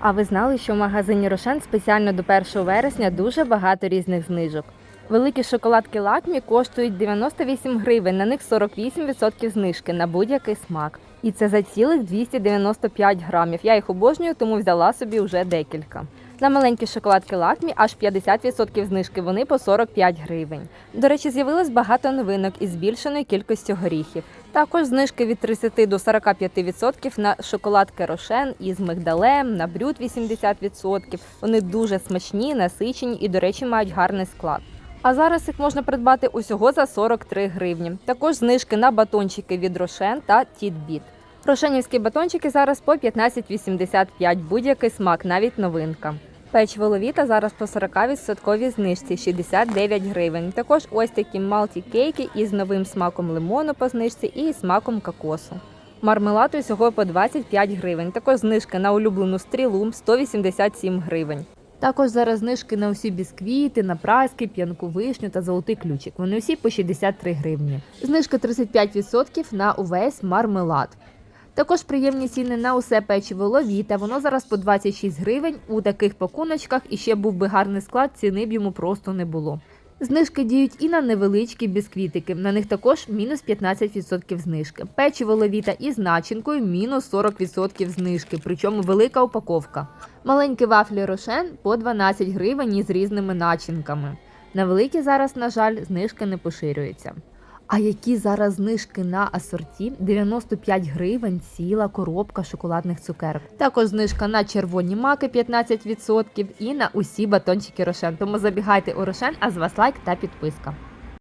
А ви знали, що в магазині Рошен спеціально до 1 вересня дуже багато різних знижок. Великі шоколадки лакмі коштують 98 гривень, на них 48% знижки на будь-який смак. І це за цілих 295 грамів. Я їх обожнюю, тому взяла собі вже декілька. На маленькі шоколадки лакмі аж 50% знижки, вони по 45 гривень. До речі, з'явилось багато новинок із збільшеною кількістю горіхів. Також знижки від 30 до 45% на шоколадки Рошен із мигдалем, на брют 80%. Вони дуже смачні, насичені і, до речі, мають гарний склад. А зараз їх можна придбати усього за 43 гривні. Також знижки на батончики від Рошен та Тітбіт. Рошенівські батончики зараз по 15,85, будь-який смак, навіть новинка. Печиво ловіта зараз по 40% знижці 69 гривень. Також ось такі малті кейки із новим смаком лимону по знижці і смаком кокосу. Мармелад усього по 25 гривень. Також знижки на улюблену стрілу 187 гривень. Також зараз знижки на усі бісквіти, на праски, п'янку вишню та золотий ключик. Вони усі по 63 гривні. Знижка 35% на увесь мармелад. Також приємні ціни на усе печиво ловіта. Воно зараз по 26 гривень у таких пакуночках і ще був би гарний склад, ціни б йому просто не було. Знижки діють і на невеличкі бісквітики. На них також мінус 15% знижки. Печиво ловіта із начинкою мінус 40% знижки, причому велика упаковка. Маленькі вафлі рошен по 12 гривень із різними начинками. На великі зараз, на жаль, знижки не поширюються. А які зараз знижки на асорті? 95 гривень ціла коробка шоколадних цукерок. Також знижка на червоні маки 15% і на усі батончики Рошен. Тому забігайте у Рошен, а з вас лайк та підписка.